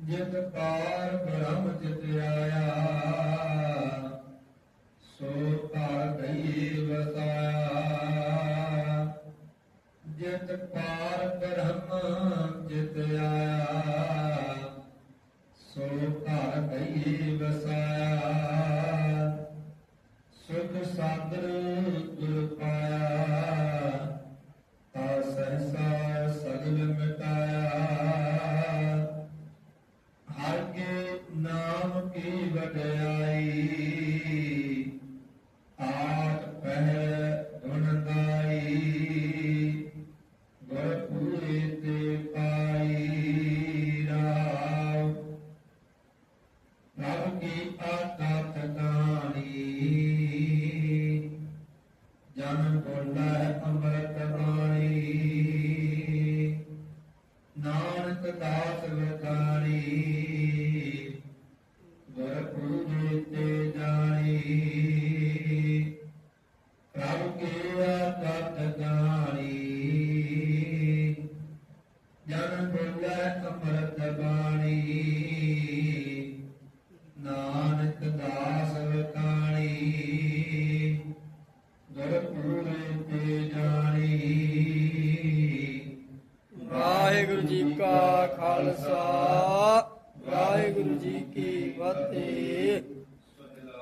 ਜਿਤ ਪਾਰ ਬ੍ਰਹਮ ਜਿਤ ਆਇਆ ਸੋ ਧਰ ਕਈ ਵਸਾਇਆ। ਜਿਤ ਪਾਰ ਬ੍ਰਹਮ ਜਿਤ ਆਇਆ ਸੋ ਧਰ ਕਈ ਵਸਾਇਆ। ਸੁਖ ਸਾਦਰ ਗੁਰ ਪਾਇਆ। ਵਡਿਆਈ ਆਟ ਪਹਿ ਗੁਣ ਗੁਰ ਪੂਰੇ ਤੇ ਪਾਈ ਰਾਮ। ਪ੍ਰਭ ਕੀ ਆਕਤ ਗਾਣੀ ਜਨ ਬੋਲਾ ਅੰਮ੍ਰਿਤ ਬਾਣੀ ਨਾਨਕ ਦਾਸ ਵਖਾਣੀ ਗੁਰ ਪੂਜੇ ਤੇ ਜਾਣੀ ਪ੍ਰਭ ਕੀ ਆਕਤ ਗਾਣੀ ਜਨ ਬੋਲਾ ਅੰਮ੍ਰਿਤ ਬਾਣੀ ਨਾਨਕ ਦਾਸ ਵਕਾਣੀ ਗੁਰਪੁਰੇ ਤੇ ਜਾਣੀ ਵਾਹਿਗੁਰੂ ਜੀ ਕਾ ਖਾਲਸਾ ਵਾਹਿਗੁਰੂ ਜੀ ਕੀ 好的。